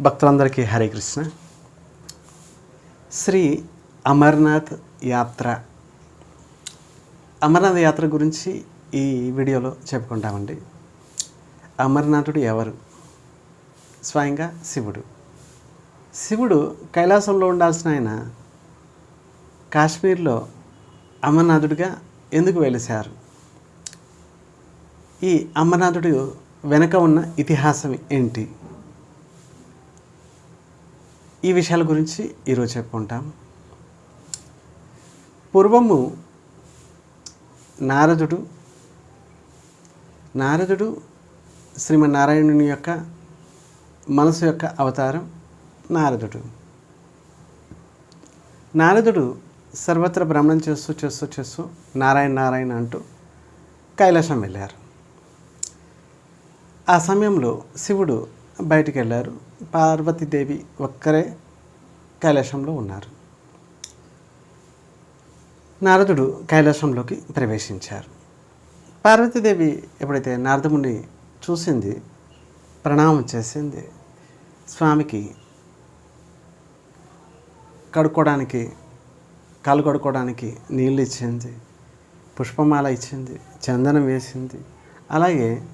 భక్తులందరికీ హరే కృష్ణ. శ్రీ అమర్నాథ్ యాత్ర. అమర్నాథ్ యాత్ర గురించి ఈ వీడియోలో చెప్పుకుంటామండి. అమర్నాథుడు ఎవరు? స్వయంగా శివుడు. శివుడు కైలాసంలో ఉండాల్సిన ఆయన కాశ్మీర్లో అమర్నాథుడిగా ఎందుకు వెలిశారు? ఈ అమర్నాథుడు వెనక ఉన్న ఇతిహాసం ఏంటి? ఈ విషయాల గురించి ఈరోజు చెప్పుకుంటాం. పూర్వము నారదుడు నారదుడు శ్రీమన్నారాయణుని యొక్క మనసు యొక్క అవతారం నారదుడు. నారదుడు సర్వత్ర భ్రమణం చేస్తూ చేస్తూ చేస్తూ నారాయణ నారాయణ అంటూ కైలాసం వెళ్ళారు. ఆ సమయంలో శివుడు బయటికి వెళ్ళారు పార్వతీదేవి ఒక్కరే కైలాసంలో ఉన్నారు. నారదుడు కైలాసంలోకి ప్రవేశించారు. పార్వతీదేవి ఎప్పుడైతే నారదముని చూసింది ప్రణామం చేసింది స్వామికి కడుక్కోవడానికి కాలు కడుక్కోవడానికి నీళ్ళు ఇచ్చింది పుష్పమాల ఇచ్చింది చందనం వేసింది అలాగే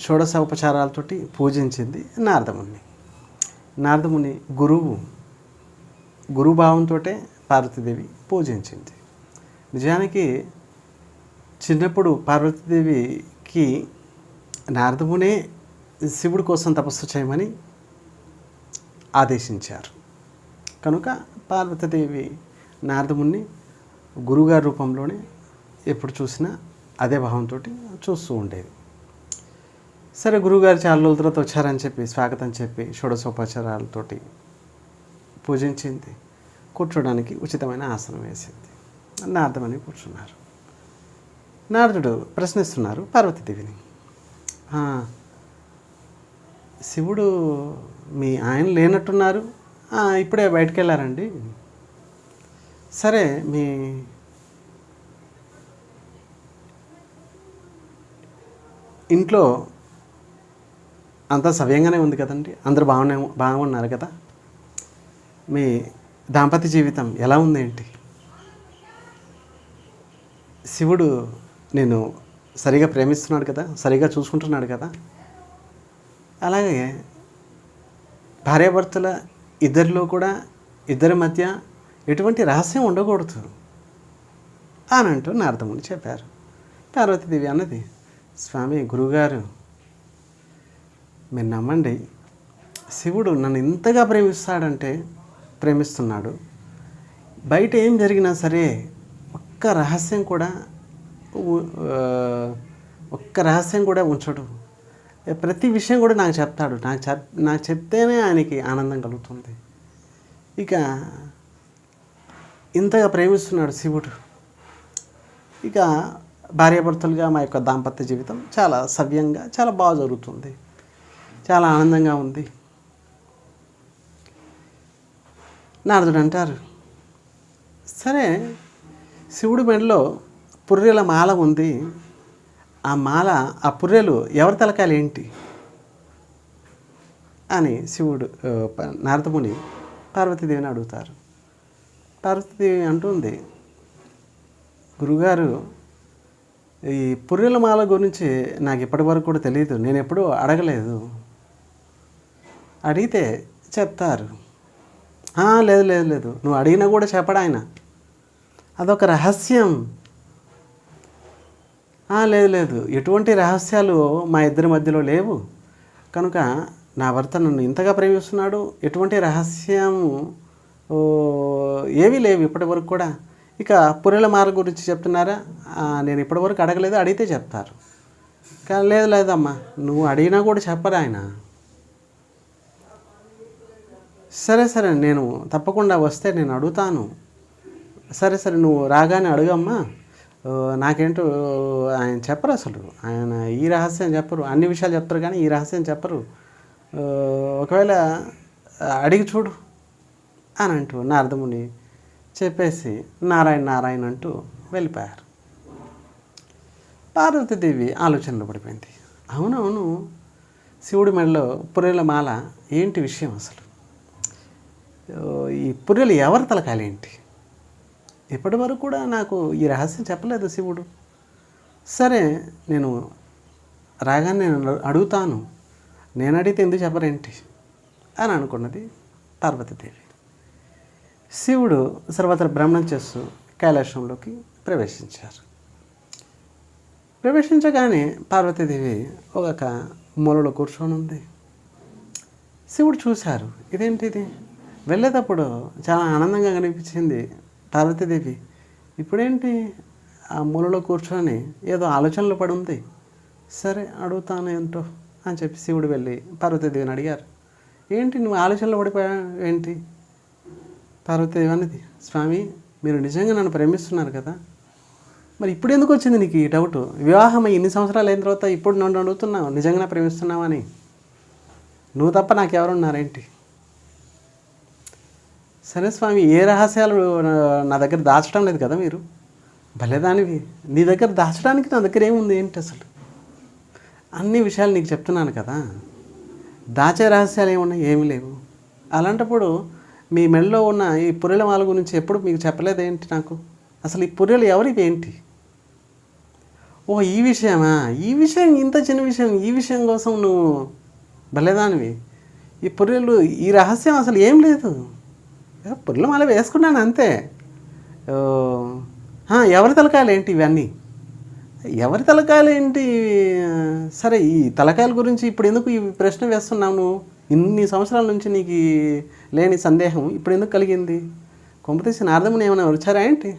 షోడశ ఉపచారాలతోటి పూజించింది నారదముని. నారదముని గురువు గురుభావంతో పార్వతీదేవి పూజించింది. నిజానికి చిన్నప్పుడు పార్వతీదేవికి నారదమునే శివుడి కోసం తపస్సు చేయమని ఆదేశించారు. కనుక పార్వతీదేవి నారదముని గురుగారి రూపంలోనే ఎప్పుడు చూసినా అదే భావంతో చూస్తూ ఉండేది. సరే గురువుగారు చాలా రోజుల తర్వాత వచ్చారని చెప్పి స్వాగతం చెప్పి షోడశోపచారాలతోటి పూజించింది. కూర్చోడానికి ఉచితమైన ఆసనం వేసింది. నారదమని కూర్చున్నారు. నారదుడు ప్రశ్నిస్తున్నారు పార్వతీదేవిని. శివుడు మీ ఆయన లేనట్టున్నారు. ఇప్పుడే బయటికి వెళ్ళారండి సరే మీ ఇంట్లో అంతా సవ్యంగానే ఉంది కదండి. అందరు బాగున్నా బాగున్నారు కదా. మీ దాంపత్య జీవితం ఎలా ఉంది ఏంటి శివుడు నేను సరిగా ప్రేమిస్తున్నాడు కదా సరిగా చూసుకుంటున్నాడు కదా. అలాగే భార్యాభర్తల ఇద్దరిలో కూడా ఇద్దరి మధ్య ఎటువంటి రహస్యం ఉండకూడదు అని అంటూ నారదముని చెప్పారు. పార్వతీదేవి అన్నది స్వామి గురువుగారు మీరు నమ్మండి. శివుడు నన్ను ఇంతగా ప్రేమిస్తాడంటే ప్రేమిస్తున్నాడు. బయట ఏం జరిగినా సరే ఒక్క రహస్యం కూడా ఒక్క రహస్యం కూడా ఉంచడు. ప్రతి విషయం కూడా నాకు చెప్తాడు. నాకు చెప్ నాకు చెప్తేనే ఆయనకి ఆనందం కలుగుతుంది. ఇక ఇంతగా ప్రేమిస్తున్నాడు శివుడు. ఇక భార్యాభర్తలుగా మా యొక్క దాంపత్య జీవితం చాలా సవ్యంగా చాలా బాగా జరుగుతుంది. చాలా ఆనందంగా ఉంది. నారదుడు అంటారు సరే శివుడి మెడలో పుర్రెల మాల ఉంది. ఆ మాల ఆ పుర్రెలు ఎవరి తలకాయలు ఏంటి? అని శివుడు నారదముని పార్వతీదేవిని అడుగుతారు. పార్వతీదేవి అంటుంది గురుగారు ఈ పుర్రెల మాల గురించి నాకు ఇప్పటి వరకు కూడా తెలియదు నేను ఎప్పుడూ అడగలేదు. అడిగితే చెప్తారు. లేదు లేదు లేదు. నువ్వు అడిగినా కూడా చెప్పడు ఆయన. అదొక రహస్యం. లేదు లేదు. ఎటువంటి రహస్యాలు మా ఇద్దరి మధ్యలో లేవు. కనుక నా భర్త నన్ను ఇంతగా ప్రేమిస్తున్నాడు. ఎటువంటి రహస్యం ఓ, ఏవీ లేవు ఇప్పటి వరకు కూడా. ఇక పుర్రెల మార్గం గురించి చెప్తున్నారా? నేను ఇప్పటివరకు అడగలేదు. అడిగితే చెప్తారు. కానీ లేదు లేదమ్మా. నువ్వు అడిగినా కూడా చెప్పరా ఆయన. సరే సరే నేను తప్పకుండా వస్తే నేను అడుగుతాను. సరే సరే నువ్వు రాగానే అడుగమ్మా. నాకేంటో ఆయన చెప్పరు అసలు. ఆయన ఈ రహస్యం చెప్పరు. అన్ని విషయాలు చెప్తారు కానీ ఈ రహస్యం చెప్పరు. ఒకవేళ అడిగి చూడు అని అంటూ నారదముని చెప్పేసి నారాయణ నారాయణ అంటూ వెళ్ళిపోయారు. పార్వతీదేవి ఆలోచనలో పడిపోయింది. అవునవును శివుడి మెడలో పురేల మాల ఏంటి విషయం అసలు? ఈ పుర్రెలు ఎవరి తలకాలేంటి? ఏంటి ఇప్పటి వరకు కూడా నాకు ఈ రహస్యం చెప్పలేదు శివుడు. సరే నేను రాగానే నేను అడుగుతాను. నేను అడిగితే ఎందుకు చెప్పరేంటి? అని అనుకున్నది పార్వతీదేవి. శివుడు సర్వత్ర భ్రమణం చేస్తూ కైలాసంలోకి ప్రవేశించారు. ప్రవేశించగానే పార్వతీదేవి ఒక మూలలో కూర్చొని ఉంది శివుడు చూశారు. ఇదేంటిది? వెళ్ళేటప్పుడు చాలా ఆనందంగా కనిపించింది పార్వతీదేవి ఇప్పుడేంటి? ఆ మూలలో కూర్చొని ఏదో ఆలోచనలు పడి ఉంది. సరే అడుగుతాను ఏంటో అని చెప్పి శివుడు వెళ్ళి పార్వతీదేవిని అడిగారు. ఏంటి నువ్వు ఆలోచనలు పడిపోయా? ఏంటి? పార్వతీదేవి అన్నది స్వామి మీరు నిజంగా నన్ను ప్రేమిస్తున్నారు కదా? మరి ఇప్పుడు ఎందుకు వచ్చింది నీకు ఈ డౌట్? వివాహం ఎన్ని సంవత్సరాలు అయిన తర్వాత ఇప్పుడు నన్ను అడుగుతున్నావు నిజంగా ప్రేమిస్తున్నావని నువ్వు తప్ప నాకెవరున్నారేంటి సరే స్వామి ఏ రహస్యాలు నా- దగ్గర దాచడం లేదు కదా మీరు? భలేదానివి నీ దగ్గర దాచడానికి నా దగ్గర ఏముంది? ఏంటి అసలు? అన్ని విషయాలు నీకు చెప్తున్నాను కదా. దాచే రహస్యాలు ఏమున్నాయి? ఏమీ లేవు. అలాంటప్పుడు మీ మెడలో ఉన్న ఈ పుర్రెల మాల గురించి ఎప్పుడు మీకు చెప్పలేదేంటి నాకు? అసలు ఈ పుర్రెలు ఎవరివి ఏంటి? ఓ ఈ విషయమా? ఈ విషయం ఇంత చిన్న విషయం ఈ విషయం కోసం నువ్వు భలేదానివి ఈ పుర్రెలు ఈ రహస్యం అసలు ఏం లేదు. ఏదో మళ్ళీ వేసుకున్నాను అంతే. ఓ, ఎవరి తలకాయలు ఏంటి ఇవన్నీ? ఎవరి తలకాయలు ఏంటి సరే ఈ తలకాయల గురించి ఇప్పుడు ఎందుకు ఈ ప్రశ్న వేస్తున్నాము నువ్వు? ఇన్ని సంవత్సరాల నుంచి నీకు లేని సందేహం ఇప్పుడు ఎందుకు కలిగింది? కొంపతీసి నారదముని ఏమైనా వచ్చారా ఏంటి?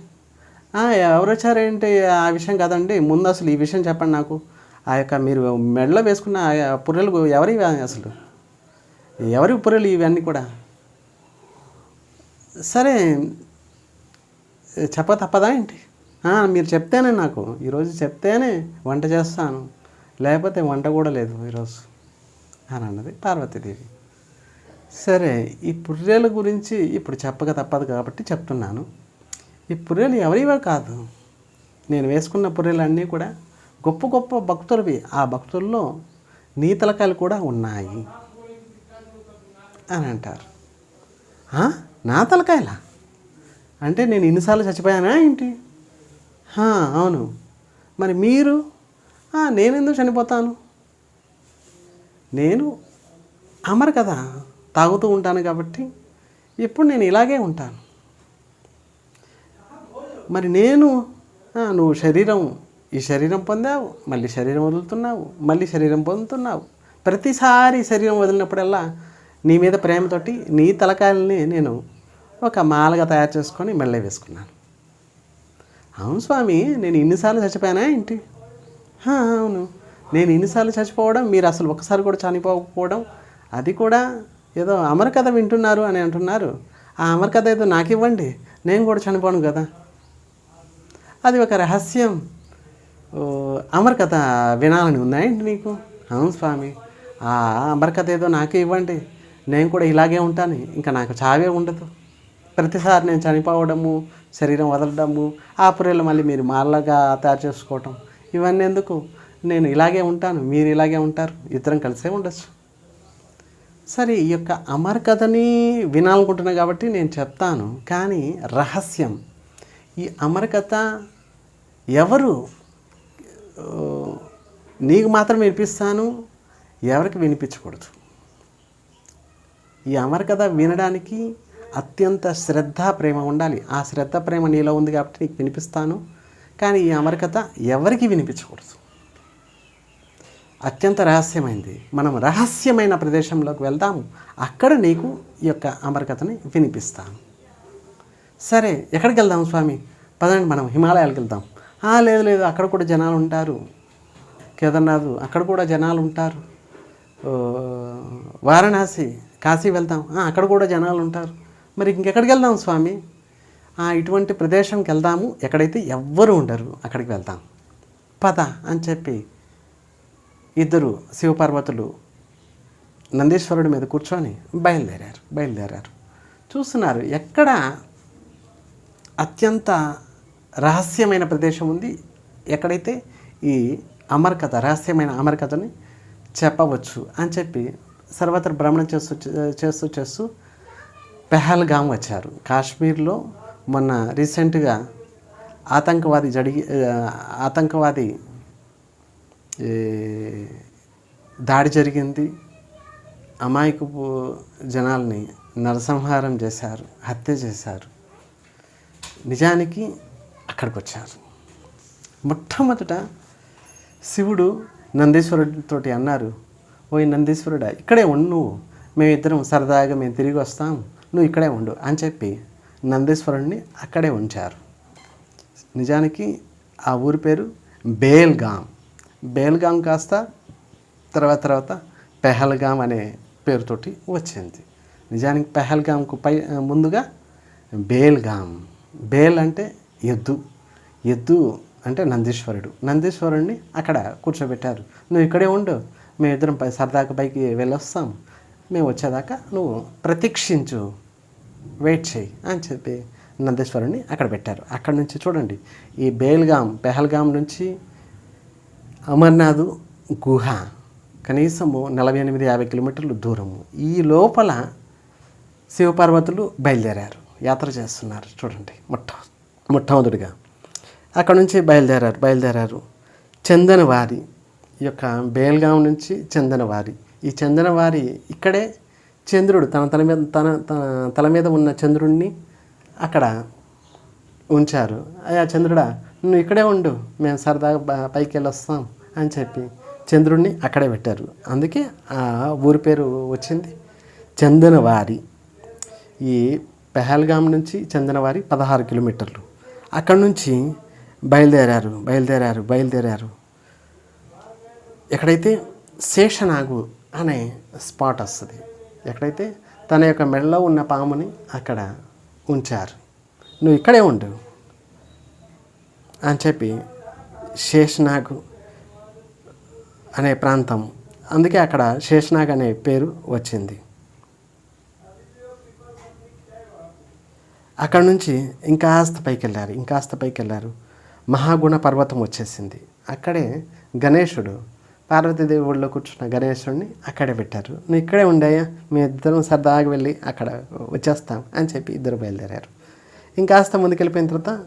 ఎవరు వచ్చారేంటి ఆ విషయం కాదండి ముందు అసలు ఈ విషయం చెప్పండి నాకు. ఆ యొక్క మీరు మెడలో వేసుకున్న పుర్రెలు ఎవరివి అసలు? ఎవరి పుర్రెలు ఇవన్నీ కూడా? సరే చెప్ప తప్పదా ఏంటి? మీరు చెప్తేనే నాకు. ఈరోజు చెప్తేనే వంట చేస్తాను. లేకపోతే వంట కూడా లేదు ఈరోజు అని అన్నది పార్వతీదేవి. సరే ఈ పుర్రెల గురించి ఇప్పుడు చెప్పక తప్పదు కాబట్టి చెప్తున్నాను. ఈ పుర్రెలు ఎవరివో కాదు. నేను వేసుకున్న పుర్రెలన్నీ కూడా గొప్ప గొప్ప భక్తులవి. ఆ భక్తుల్లో నీతలకాయలు కూడా ఉన్నాయి అని అంటారు. నా తలకాయలా? అంటే నేను ఇన్నిసార్లు చచ్చిపోయానా ఏంటి? అవును. మరి మీరు? నేనెందుకు నేను ఎందుకు చనిపోతాను? నేను అమరు కదా తాగుతూ ఉంటాను కాబట్టి ఇప్పుడు నేను ఇలాగే ఉంటాను. మరి నేను? నువ్వు శరీరం ఈ శరీరం పొందావు మళ్ళీ శరీరం వదులుతున్నావు మళ్ళీ శరీరం పొందుతున్నావు. ప్రతిసారి శరీరం వదిలినప్పుడల్లా నీ మీద ప్రేమతోటి నీ తలకాయల్ని నేను ఒక మాలగా తయారు చేసుకొని మెళ్ళే వేసుకున్నాను. అవును స్వామి నేను ఇన్నిసార్లు చచ్చిపోయానా ఏంటి? అవును. నేను ఇన్నిసార్లు చచ్చిపోవడం మీరు అసలు ఒకసారి కూడా చనిపోకపోవడం అది కూడా ఏదో అమర కథ వింటున్నారు అని అంటున్నారు. ఆ అమర కథ ఏదో నాకు ఇవ్వండి నేను కూడా చనిపోను కదా. అది ఒక రహస్యం. అమర కథ వినాలని ఉందాయండి నీకు? అవును స్వామి. ఆ అమర కథ ఏదో నాకే ఇవ్వండి. నేను కూడా ఇలాగే ఉంటాను. ఇంకా నాకు చావే ఉండదు. ప్రతిసారి నేను చనిపోవడము శరీరం వదలడము ఆ మళ్ళీ మీరు మాలగా తయారు చేసుకోవటం ఇవన్నీ ఎందుకు? నేను ఇలాగే ఉంటాను మీరు ఇలాగే ఉంటారు ఇద్దరం కలిసే ఉండొచ్చు. సరే ఈ యొక్క అమర్ కథని వినాలనుకుంటున్నా కాబట్టి నేను చెప్తాను. కానీ రహస్యం. ఈ అమర కథ ఎవరు? నీకు మాత్రం వినిపిస్తాను ఎవరికి వినిపించకూడదు? ఈ అమర కథ వినడానికి అత్యంత శ్రద్ధ ప్రేమ ఉండాలి. ఆ శ్రద్ధ ప్రేమ నీలో ఉంది కాబట్టి నీకు వినిపిస్తాను. కానీ ఈ అమర కథ ఎవరికి వినిపించకూడదు? అత్యంత రహస్యమైంది. మనం రహస్యమైన ప్రదేశంలోకి వెళ్దాము. అక్కడ నీకు ఈ యొక్క అమరకథని వినిపిస్తాను. సరే ఎక్కడికి వెళ్దాం స్వామి? పదండి మనం హిమాలయాలకు వెళ్దాం. "ఆ, లేదు లేదు అక్కడ కూడా జనాలు ఉంటారు. కేదార్నాథ్ అక్కడ కూడా జనాలు ఉంటారు. వారణాసి. కాశీ వెళ్దాం. అక్కడ కూడా జనాలు ఉంటారు. మరి ఇంకెక్కడికి వెళ్దాం స్వామి? ఇటువంటి ప్రదేశంకి వెళ్దాము. ఎక్కడైతే ఎవ్వరు ఉండరు అక్కడికి వెళ్దాం పద అని చెప్పి ఇద్దరు శివపార్వతులు నందీశ్వరుడి మీద కూర్చొని బయలుదేరారు బయలుదేరారు. చూస్తున్నారు ఎక్కడ అత్యంత రహస్యమైన ప్రదేశం ఉంది. ఎక్కడైతే ఈ అమరకథ రహస్యమైన అమరకథని చెప్పవచ్చు అని చెప్పి సర్వత్ర భ్రమణం చేస్తూ చేస్తూ చేస్తూ పెహల్గామ్ వచ్చారు. కాశ్మీర్లో మొన్న రీసెంట్గా ఆతంకవాది జరిగి ఆతంకవాది దాడి జరిగింది. అమాయకపు జనాల్ని నరసంహారం చేశారు హత్య చేశారు. నిజానికి అక్కడికి వచ్చారు మొట్టమొదట శివుడు నందీశ్వరుడితోటి అన్నారు ఓ నందీశ్వరుడా ఇక్కడే ఉండు నువ్వు. మేమిద్దరం సరదాగా మేము తిరిగి వస్తాం. నువ్వు ఇక్కడే ఉండు అని చెప్పి నందీశ్వరుణ్ణి అక్కడే ఉంచారు. నిజానికి ఆ ఊరి పేరు బేల్గాం. బేల్గాం కాస్త తర్వాత తర్వాత పెహల్గాం అనే పేరుతోటి వచ్చింది. నిజానికి పెహల్గాంకు పై ముందుగా బేల్గాం. బేల్ అంటే ఎద్దు. ఎద్దు అంటే నందీశ్వరుడు. నందీశ్వరుడిని అక్కడ కూర్చోబెట్టారు. నువ్వు ఇక్కడే ఉండు. మేము ఇద్దరం పై సరదాగా పైకి వెళ్ళొస్తాం. మేము వచ్చేదాకా నువ్వు ప్రతీక్షించు వెయిట్ చేయి అని చెప్పి నందేశ్వరుని అక్కడ పెట్టారు. అక్కడ నుంచి చూడండి ఈ బేల్గాం పెహల్గాం నుంచి అమర్నాథ్ గుహ కనీసము నలభై ఎనిమిది యాభై కిలోమీటర్లు దూరము. ఈ లోపల శివపార్వతులు బయలుదేరారు. యాత్ర చేస్తున్నారు చూడండి మొట్ట మొట్టమొదటిగా. అక్కడ నుంచి బయలుదేరారు బయలుదేరారు. చందనవారి ఈ యొక్క బేల్గాం నుంచి చందనవారి. ఈ చందనవారి ఇక్కడే చంద్రుడు తన తల మీద తన తన తల మీద ఉన్న చంద్రుడిని అక్కడ ఉంచారు. ఆ చంద్రుడా నువ్వు ఇక్కడే ఉండు మేము సరదాగా పైకి వెళ్ళి వస్తాం అని చెప్పి చంద్రుడిని అక్కడే పెట్టారు. అందుకే ఆ ఊరి పేరు వచ్చింది చందనవారి. ఈ పెహల్గాం నుంచి చందనవారి పదహారు కిలోమీటర్లు. అక్కడి నుంచి బయలుదేరారు బయలుదేరారు బయలుదేరారు. ఎక్కడైతే శేషనాగు అనే స్పాట్ వస్తుంది ఎక్కడైతే తన యొక్క మెడలో ఉన్న పాముని అక్కడ ఉంచారు. నువ్వు ఇక్కడే ఉండు అని చెప్పి శేషనాగు అనే ప్రాంతం అందుకే అక్కడ శేషనాగ్ అనే పేరు వచ్చింది. అక్కడ నుంచి ఇంకాస్త పైకి వెళ్ళారు ఇంకాస్త పైకి వెళ్ళారు మహాగుణ పర్వతం వచ్చేసింది. అక్కడే గణేశుడు పార్వతీదేవి ఒళ్ళో కూర్చున్న గణేశుడిని అక్కడే పెట్టారు. నువ్వు ఇక్కడే ఉండయా మీ ఇద్దరం సరదాగా వెళ్ళి అక్కడ వచ్చేస్తాం అని చెప్పి ఇద్దరు బయలుదేరారు. ఇంకాస్త ముందుకెళ్ళిపోయిన తర్వాత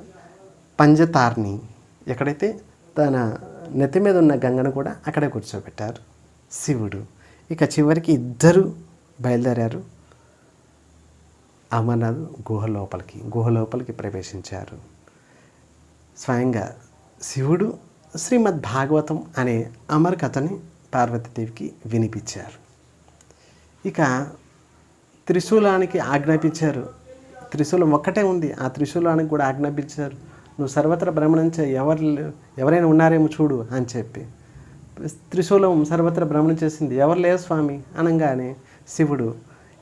పంజతార్ని ఎక్కడైతే తన నెత్తి మీద ఉన్న గంగను కూడా అక్కడే కూర్చోబెట్టారు. శివుడు ఇక చివరికి ఇద్దరు బయలుదేరారు. అమర్నాథ్ గుహ లోపలికి గుహ లోపలికి ప్రవేశించారు. స్వయంగా శివుడు శ్రీమద్ భాగవతం అనే అమర్ కథని పార్వతీదేవికి వినిపించారు. ఇక త్రిశూలానికి ఆజ్ఞాపించారు. త్రిశూలం ఒక్కటే ఉంది. ఆ త్రిశూలానికి కూడా ఆజ్ఞాపించారు. నువ్వు సర్వత్ర భ్రమణించే ఎవరు ఎవరైనా ఉన్నారేమో చూడు అని చెప్పి. త్రిశూలం సర్వత్ర భ్రమణం చేసింది. ఎవరు లేరు స్వామి అనగానే శివుడు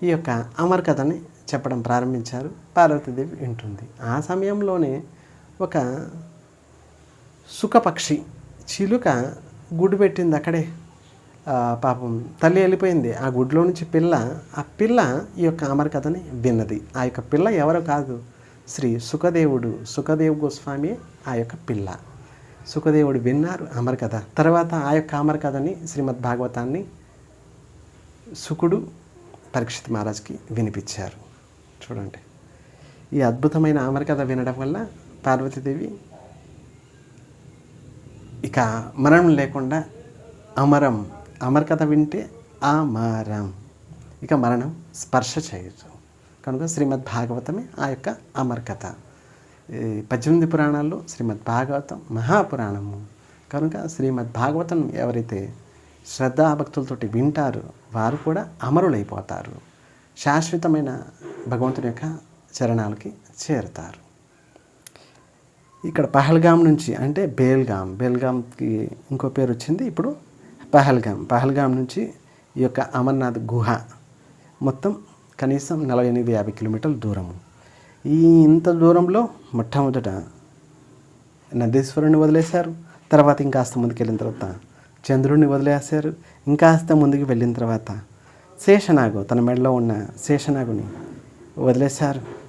ఈ యొక్క అమర్ కథని చెప్పడం ప్రారంభించారు. పార్వతీదేవి వింటుంది. ఆ సమయంలోనే ఒక సుఖపక్షి. చిలుక గుడ్డు పెట్టింది అక్కడే. పాపం తల్లి వెళ్ళిపోయింది. ఆ గుడ్లో నుంచి పిల్ల ఆ పిల్ల ఈ యొక్క అమర్ కథని విన్నది. ఆ యొక్క పిల్ల ఎవరో కాదు. శ్రీ సుఖదేవుడు సుఖదేవ్ గోస్వామి ఆ యొక్క పిల్ల. సుఖదేవుడు విన్నారు అమర కథ తర్వాత ఆ యొక్క అమర కథని శ్రీమద్ భాగవతాన్ని సుకుడు పరీక్షిత్ మహారాజ్కి వినిపించారు. చూడండి. ఈ అద్భుతమైన అమర కథ వినడం వల్ల పార్వతీదేవి ఇక మరణం లేకుండా అమరం. అమర కథ వింటే అమరం. ఇక మరణం స్పర్శ చేయదు. కనుక శ్రీమద్ భాగవతమే ఆ యొక్క అమర కథ ఈ పద్దెనిమిది పురాణాల్లో శ్రీమద్ భాగవతం మహాపురాణము. కనుక శ్రీమద్ భాగవతం ఎవరైతే శ్రద్ధాభక్తులతోటి వింటారో వారు కూడా అమరులైపోతారు. శాశ్వతమైన భగవంతుని యొక్క చరణాలకి చేరుతారు. ఇక్కడ పహల్గాం నుంచి అంటే బేల్గాం బేల్గాంకి ఇంకో పేరు వచ్చింది ఇప్పుడు పహల్గాం. పహల్గాం నుంచి ఈ యొక్క అమర్నాథ్ గుహ మొత్తం కనీసం నలభై ఎనిమిది యాభై కిలోమీటర్ల దూరము. ఈ ఇంత దూరంలో మొట్టమొదట నందీశ్వరుని వదిలేశారు. తర్వాత ఇంకాస్త ముందుకు వెళ్ళిన తర్వాత చంద్రుడిని వదిలేశారు. ఇంకాస్త ముందుకు వెళ్ళిన తర్వాత శేషనాగు తన మెడలో ఉన్న శేషనాగుని వదిలేశారు.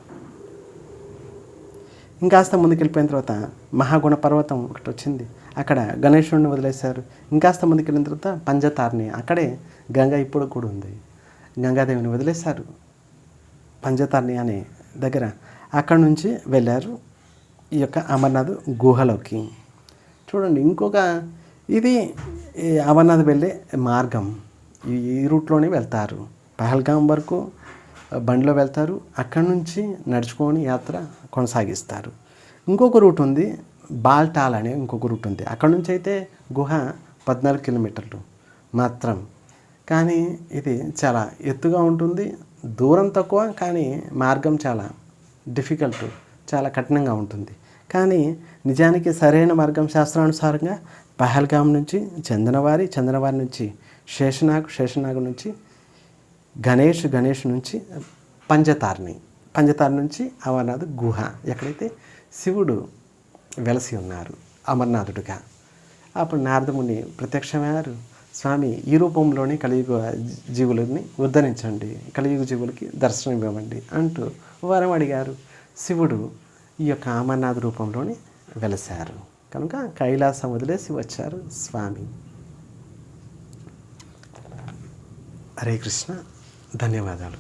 ఇంకాస్త ముందుకెళ్ళిపోయిన తర్వాత మహాగుణ పర్వతం ఒకటి వచ్చింది. అక్కడ గణేశుడిని వదిలేశారు. ఇంకాస్త ముందుకెళ్ళిన తర్వాత పంజతారిని అక్కడే గంగ ఇప్పుడు కూడా ఉంది. గంగాదేవిని వదిలేశారు పంజతారిని అనే దగ్గర. అక్కడ నుంచి వెళ్ళారు ఈ యొక్క అమర్నాథ్ గుహలోకి. చూడండి ఇంకొక ఇది అమర్నాథ్ వెళ్ళే మార్గం. ఈ రూట్లోనే వెళ్తారు. పహల్గాం వరకు బండిలో వెళ్తారు. అక్కడి నుంచి నడుచుకొని యాత్ర కొనసాగిస్తారు. ఇంకొక రూట్ ఉంది బాల్టాల్ అనే ఇంకొక రూట్ ఉంది. అక్కడ నుంచి అయితే గుహ పద్నాలుగు కిలోమీటర్లు మాత్రం. కానీ ఇది చాలా ఎత్తుగా ఉంటుంది దూరం తక్కువ కానీ మార్గం చాలా డిఫికల్ట్ చాలా కఠినంగా ఉంటుంది. కానీ నిజానికి సరైన మార్గం శాస్త్రానుసారంగా పహల్గాం నుంచి చందనవారి చందనవారి నుంచి శేషనాగ్ శేషనాగ్ నుంచి గణేష్ గణేష్ నుంచి పంచతార్ని పంజతార్ నుంచి అమర్నాథ్ గుహ. ఎక్కడైతే శివుడు వెలసి ఉన్నారు అమర్నాథుడుగా. అప్పుడు నారదముని ప్రత్యక్షమయ్యారు స్వామి ఈ రూపంలోనే కలియుగ జీవులని ఉద్ధరించండి. కలియుగ జీవులకి దర్శనం ఇవ్వండి అంటూ వరం అడిగారు. శివుడు ఈ యొక్క అమర్నాథ్ రూపంలోనే వెలసారు కనుక కైలాసం వదిలేసి వచ్చారు స్వామి. హరే కృష్ణ. ధన్యవాదాలు